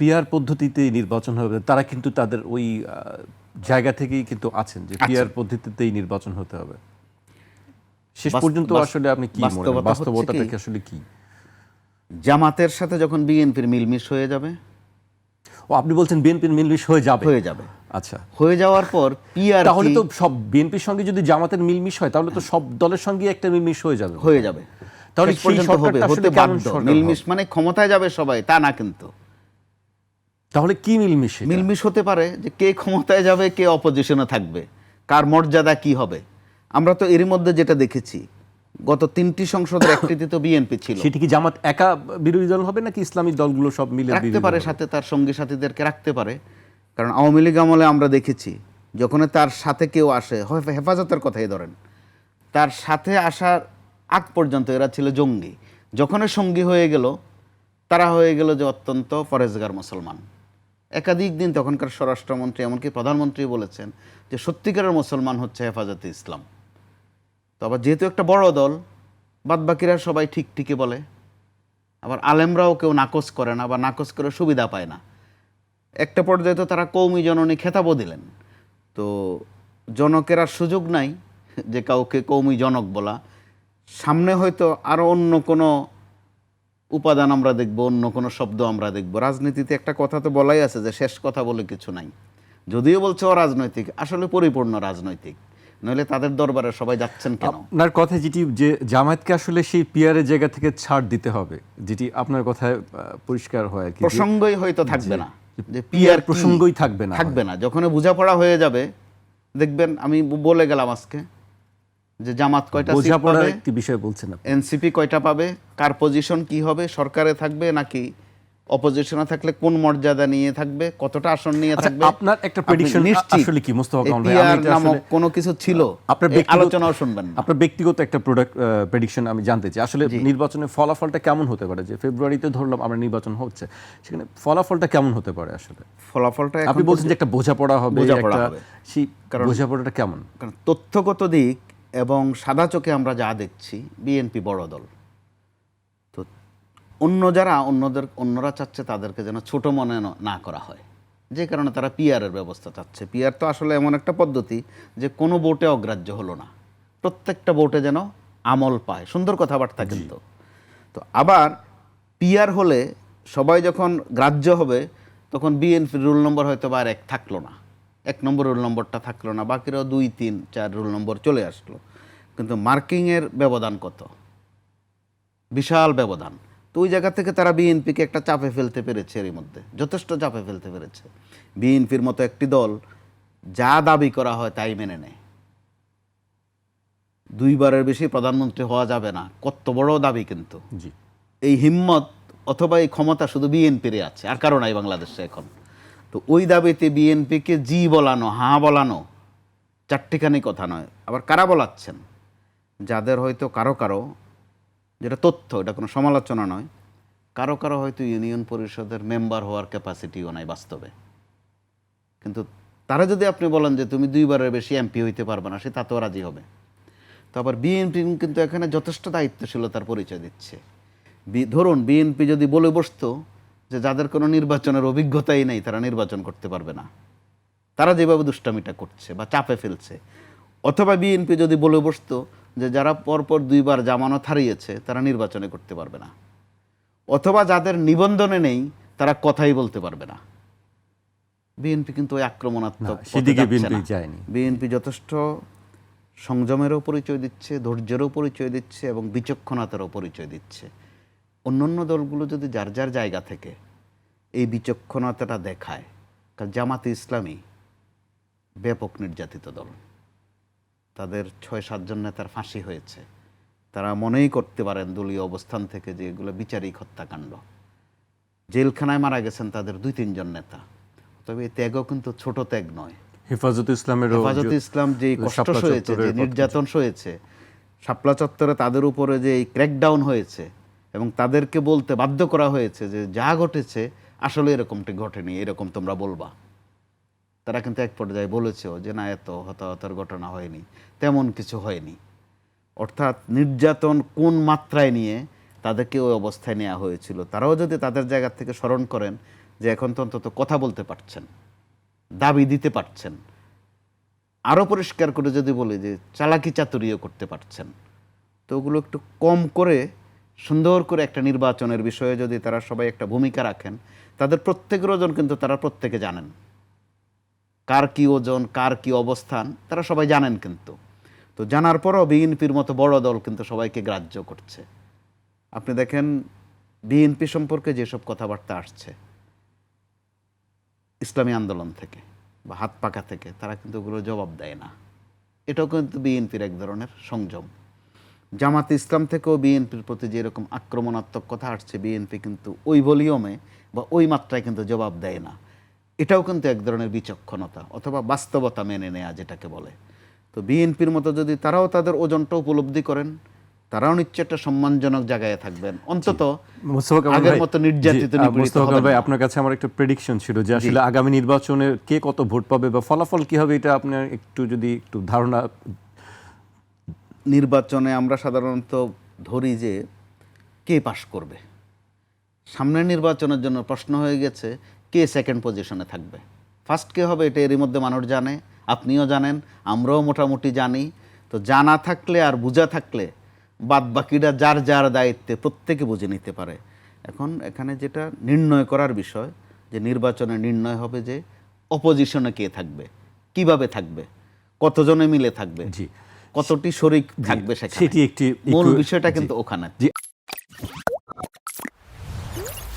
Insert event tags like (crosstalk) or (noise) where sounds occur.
Peer পদ্ধতিতে নির্বাচন হবে তারা কিন্তু তাদের ওই জায়গা থেকেই কিন্তু আছেন যে পিয়ার পদ্ধতিতেই নির্বাচন হতে হবে। শেষ পর্যন্ত আসলে আপনি কি বাস্তবতা করেন? হচ্ছে বাস্তবতাটা কি? কি আসলে কি? জামাতের সাথে যখন বিএনপির মিলমিশ হয়ে যাবে? ও আপনি বলছেন বিএনপির মিলমিশ হয়ে যাবে? হয়ে যাবে। আচ্ছা। হয়ে যাওয়ার পর পিআর তাহলে তো সব বিএনপির সঙ্গে যদি জামাতের মিলমিশ হয় তাহলে তো সব দলের সঙ্গে একটা মিলমিশ হয়ে যাবে। হয়ে যাবে। তাহলে সেই পর্যন্ত হবে সরকারটা আসলে হতে সরকার মিলমিশ মানে ক্ষমতায় যাবে সবাই তা না কিন্তু। তাহলে কি মিলমিশ মিলমিশ হতে পারে যে কে ক্ষমতায় যাবে কে অপোজিশনে থাকবে কার মর্যাদা কি হবে। আমরা তো এরই মধ্যে যেটা দেখেছি গত তিনটি সংসদের (coughs) একটিতে তো বিএনপি ছিল। সেটি কি জামাত একা বিরোধী দল হবে নাকি ইসলামী দলগুলো সব মিলে রাখতে পারে সাথে তার সঙ্গী সাথীদেরকে রাখতে পারে। কারণ আওয়ামী লীগ আমলে আমরা দেখেছি যখন তার সাথে কেউ আসে হেফাজতের কথাই ধরেন তার সাথে আসার আগ পর্যন্ত এরা ছিল জঙ্গি। যখন সঙ্গী হয়ে গেল তারা হয়ে গেল যে অত্যন্ত ফরেজগার মুসলমান। একাধিক দিন তখনকার স্বরাষ্ট্রমন্ত্রী, এমনকি প্রধানমন্ত্রী বলেছেন যে সত্যিকারের মুসলমান হচ্ছে হেফাজতে ইসলাম। তো আবার যেহেতু একটা বড় দল, বাদবাকিরা সবাই ঠিক ঠিকই বলে। আবার আলেমরাও কেউ নাকচ করে না বা নাকচ করে সুবিধা পায় না। একটা পর্যায়ে তো তারা কৌমি জননী খেতাবও দিলেন। তো জনকের সুযোগ নাই যে কাউকে কৌমি জনক বলা। সামনে হয়তো আরও অন্য কোনো উপাদান আমরা দেখব অন্য কোনো শব্দ আমরা দেখব। রাজনীতিতে একটা কথা তো বলাই আছে যে শেষ কথা বলে কিছু নাই। যদিও বলছে অরাজনৈতিক আসলে পরিপূর্ণ রাজনৈতিক। নইলে তাদের দরবারে সবাই যাচ্ছেন কেন? আপনার কথা যেটি যে জামায়াতকে আসলে সেই পিয়ারের জায়গা থেকে ছাড় দিতে হবে যেটি আপনার কথায় পরিষ্কার হয় আর কি। প্রসঙ্গই হয়তো থাকবে না। যে পিয়ার পিয়ার প্রসঙ্গই থাকবে না থাকবে না। যখন বোঝাপড়া হয়ে যাবে দেখবেন আমি বলে গেলাম আজকে যে জামাত কয়টা সিট পাবে? একটি বিষয় বলছেন আপনি। এনসিপি কয়টা পাবে? কার পজিশন কি হবে? সরকারে থাকবে নাকি অপোজিশনে থাকলে কোন মর্যাদা নিয়ে থাকবে? কতটা আসন নিয়ে আচ্ছা, থাকবে? আপনার একটা নিশ্চিত আসলে কি, মোস্তফা কামাল ভাই? আমি নামক কোনো কিছু ছিল? আপনার আলোচনাও শুনবেন না। আপনার ব্যক্তিগত একটা প্রোডাক্ট প্রেডিকশন আমি জানতে চাই। আসলে নির্বাচনের ফলাফলটা কেমন হতে পারে? যে ফেব্রুয়ারিতে ধরলাম আমরা নির্বাচন হচ্ছে সেখানে ফলাফলটা কেমন হতে পারে আসলে? ফলাফলটা আপনি বলছেন যে একটা বোঝাপড়া হবে একটা। সেই বোঝাপড়াটা কেমন? কারণ তথ্যগত দিক এবং সাদা চোখে আমরা যা দেখছি বিএনপি বড় দল। তো অন্য যারা অন্যদের অন্যরা চাচ্ছে তাদেরকে যেন ছোট মনে না করা হয়। যে কারণে তারা পিআরের ব্যবস্থা চাচ্ছে। পিআর তো আসলে এমন একটা পদ্ধতি যে কোনো বোটে অগ্রাহ্য হলো না। প্রত্যেকটা বোটে যেন আমল পায়। সুন্দর কথাবার্তা কিন্তু। তো আবার পিআর হলে সবাই যখন গ্রাহ্য হবে তখন বিএনপির রুল নম্বর হয়তো বা আর এক থাকল না। এক নম্বর রোল নম্বরটা থাকল না বাকিরাও দুই তিন চার রোল নম্বর চলে আসলো। কিন্তু মার্কিংয়ের ব্যবধান কত? বিশাল ব্যবধান। তো ওই জায়গা থেকে তারা বিএনপিকে একটা চাপে ফেলতে পেরেছে এরই মধ্যে যথেষ্ট চাপে ফেলতে পেরেছে। বিএনপির মতো একটি দল যা দাবি করা হয় তাই মেনে নেয়। দুইবারের বেশি প্রধানমন্ত্রী হওয়া যাবে না কত বড় দাবি কিন্তু। জি। এই হিম্মত অথবা এই ক্ষমতা শুধু বিএনপির আছে আর কারও নাই বাংলাদেশে এখন। তো ওই দাবিতে বিএনপিকে জি বলানো, হাঁ বলানো চারটিখানি কথা নয়। আবার কারা বলাচ্ছেন? যাদের হয়তো কারও কারও, যেটা তথ্য, এটা কোনো সমালোচনা নয়, কারও কারও হয়তো ইউনিয়ন পরিষদের মেম্বার হওয়ার ক্যাপাসিটিও নাই বাস্তবে। কিন্তু তারা যদি আপনি বলেন যে তুমি দুইবারের বেশি এমপি হইতে পারবে না, সে তাতেও রাজি হবে। তো আবার বিএনপি কিন্তু এখানে যথেষ্ট দায়িত্বশীলতার পরিচয় দিচ্ছে। ধরুন, বিএনপি যদি বলে বসতো যে যাদের কোনো নির্বাচনের অভিজ্ঞতাই নেই তারা নির্বাচন করতে পারবে না। তারা যেভাবে দুষ্টামিটা করছে বা চাপে ফেলছে। অথবা বিএনপি যদি বলে বসতো যে যারা পরপর দুইবার জামানত হারিয়েছে তারা নির্বাচনে করতে পারবে না। অথবা যাদের নিবন্ধনে নেই তারা কথাই বলতে পারবে না। বিএনপি কিন্তু ওই আক্রমণাত্মক। বিএনপি যথেষ্ট সংযমেরও পরিচয় দিচ্ছে ধৈর্যেরও পরিচয় দিচ্ছে এবং বিচক্ষণতারও পরিচয় দিচ্ছে। অন্যান্য দলগুলো যদি যার যার জায়গা থেকে এই বিচক্ষণতাটা দেখায় কারণ জামাতে ইসলামী ব্যাপক নির্যাতিত দল। তাদের ছয় সাতজন নেতার ফাঁসি হয়েছে। তারা মনেই করতে পারেন দলীয় অবস্থান থেকে যে এগুলো বিচারিক হত্যাকাণ্ড। জেলখানায় মারা গেছেন তাদের দুই তিনজন নেতা। তবে এই ত্যাগও কিন্তু ছোট ত্যাগ নয়। হেফাজত ইসলামের হেফাজত ইসলাম যে কষ্ট সয়েছে যে নির্যাতন সয়েছে শাপলা চত্বরে তাদের উপরে যে এই ক্র্যাকডাউন হয়েছে এবং তাদেরকে বলতে বাধ্য করা হয়েছে যে যা ঘটেছে, আসলে এরকমটি ঘটেনি, এরকম তোমরা বলবা। তারা কিন্তু এক পর্যায়ে বলেছেও যে না, এত হতাহতের ঘটনা হয়নি, তেমন কিছু হয়নি। অর্থাৎ নির্যাতন কোন মাত্রায় নিয়ে তাদেরকে ওই অবস্থায় নেওয়া হয়েছিল? তারাও যদি তাদের জায়গা থেকে স্মরণ করেন যে এখন তো অন্তত কথা বলতে পারছেন, দাবি দিতে পারছেন, আরও পরিষ্কার করে যদি বলি যে চালাকি চাতুরিও করতে পারছেন, তো ওগুলো একটু কম করে সুন্দর করে একটা নির্বাচনের বিষয়ে যদি তারা সবাই একটা ভূমিকা রাখেন, তাদের প্রত্যেকের ওজন কিন্তু তারা প্রত্যেকে জানেন। কার কি ওজন, কার কি অবস্থান, তারা সবাই জানেন কিন্তু। তো জানার পরও বিএনপির মতো বড় দল কিন্তু সবাইকে গ্রাহ্য করছে। আপনি দেখেন, বিএনপি সম্পর্কে যেসব কথাবার্তা আসছে, ইসলামী আন্দোলন থেকে বা হাত পাকা থেকে, তারা কিন্তু ওগুলো জবাব দেয় না। এটাও কিন্তু বিএনপির এক ধরনের সংযম। জামাত ইসলাম থেকেও বিএনপির প্রতি যেরকম আক্রমণাত্মক কথা আসছে বিএনপি কিন্তু ওই ভলিউমে বা ওই মাত্রায় কিন্তু জবাব দেয় না। এটাও কিন্তু এক ধরনের বিচক্ষণতা অথবা বাস্তবতা মেনে নেয়া যেটাকে বলে। তো বিএনপির মতো যদি তারাও তাদের ওজনটা উপলব্ধি করেন তারাও নিশ্চয় একটা সম্মানজনক জায়গায় থাকবেন। অন্তত আগের মতো নির্যাতিত ভাই আপনার কাছে আমার একটা প্রেডিকশন ছিল যে আসলে আগামী নির্বাচনে কে কত ভোট পাবে বা ফলাফল কি হবে এটা আপনার একটু যদি একটু ধারণা নির্বাচনে আমরা সাধারণত ধরি যে, কে পাশ করবে? সামনের নির্বাচনের জন্য প্রশ্ন হয়ে গেছে, কে সেকেন্ড পজিশনে থাকবে? ফার্স্ট কে হবে এটা এরই মধ্যে মানুষ জানে, আপনিও জানেন, আমরাও মোটামুটি জানি। তো জানা থাকলে আর বোঝা থাকলে বাদ বাকিরা যার যার দায়িত্বে প্রত্যেকে বুঝে নিতে পারে। এখন এখানে যেটা নির্ণয় করার বিষয়, যে নির্বাচনে নির্ণয় হবে যে অপোজিশনে কে থাকবে, কীভাবে থাকবে, কতজনে মিলে থাকবে? জি। কতটি শরিক থাকবে সেটি একটি মূল বিষয়টা কিন্তু ওখানে।